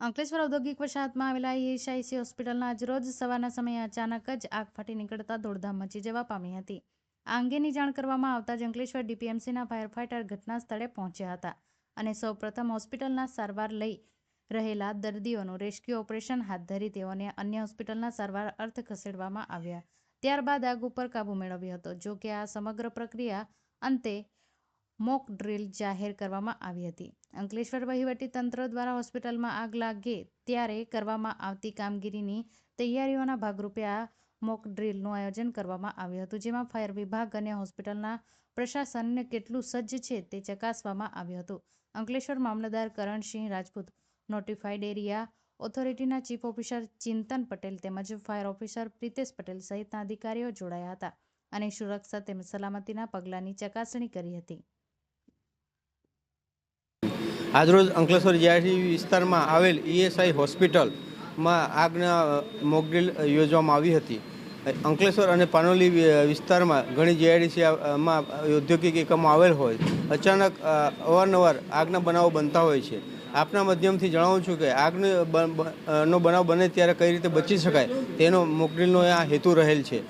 અંકલેશ્વર ઔદ્યોગિક વસાહતમાં આવેલા ઈએસઆઈસી હોસ્પિટલના આજરોજ સવારના સમયે અચાનક જ આગ ફાટી નીકળતા દોડધામ મચી જવા પામી હતી. આ અંગેની જાણ કરવામાં આવતા જ અંકલેશ્વર ડીપીએમસીના ફાયર ફાઇટર ઘટના સ્થળે પહોંચ્યા હતા અને સૌપ્રથમ હોસ્પિટલના સારવાર લઈ રહેલા દર્દીઓનું રેસ્ક્યુ ઓપરેશન હાથ ધરી તેઓને અન્ય હોસ્પિટલના સારવાર અર્થ ખસેડવામાં આવ્યા. ત્યારબાદ આગ ઉપર કાબૂ મેળવ્યો હતો, જો કે આ સમગ્ર પ્રક્રિયા અંતે મોક ડ્રીલ જાહેર કરવામાં આવી હતી. અંકલેશ્વર વહીવટી તંત્ર દ્વારા હોસ્પિટલમાં આગ લાગે ત્યારે કરવામાં આવતી કામગીરીની તૈયારીઓના ભાગરૂપે આ મોક ડ્રીલનું આયોજન કરવામાં આવ્યું હતું, જેમાં ફાયર વિભાગ અને હોસ્પિટલના પ્રશાસનને કેટલું સજ્જ છે તે ચકાસવામાં આવ્યું હતું. અંકલેશ્વર મામલતદાર કરણસિંહ રાજપૂત, નોટિફાઈડ એરિયા ઓથોરિટીના ચીફ ઓફિસર ચિંતન પટેલ તેમજ ફાયર ઓફિસર પ્રિતેશ પટેલ સહિતના અધિકારીઓ જોડાયા હતા અને સુરક્ષા તેમજ સલામતીના પગલાંની ચકાસણી કરી હતી. આજરોજ અંકલેશ્વર જીઆઈડી વિસ્તારમાં આવેલ ઈએસઆઈ હોસ્પિટલમાં આગના મોકડ્રીલ યોજવામાં આવી હતી. અંકલેશ્વર અને પાનોલી વિસ્તારમાં ઘણી જીઆઈડીસીમાં ઔદ્યોગિક એકમો આવેલ હોય. અચાનક અવારનવાર આગના બનાવો બનતા હોય છે. આપના માધ્યમથી જણાવું છું કે આગનો નો બનાવ બને ત્યારે કઈ રીતે બચી શકાય તેનો મોકડ્રીલનો આ હેતુ રહેલ છે.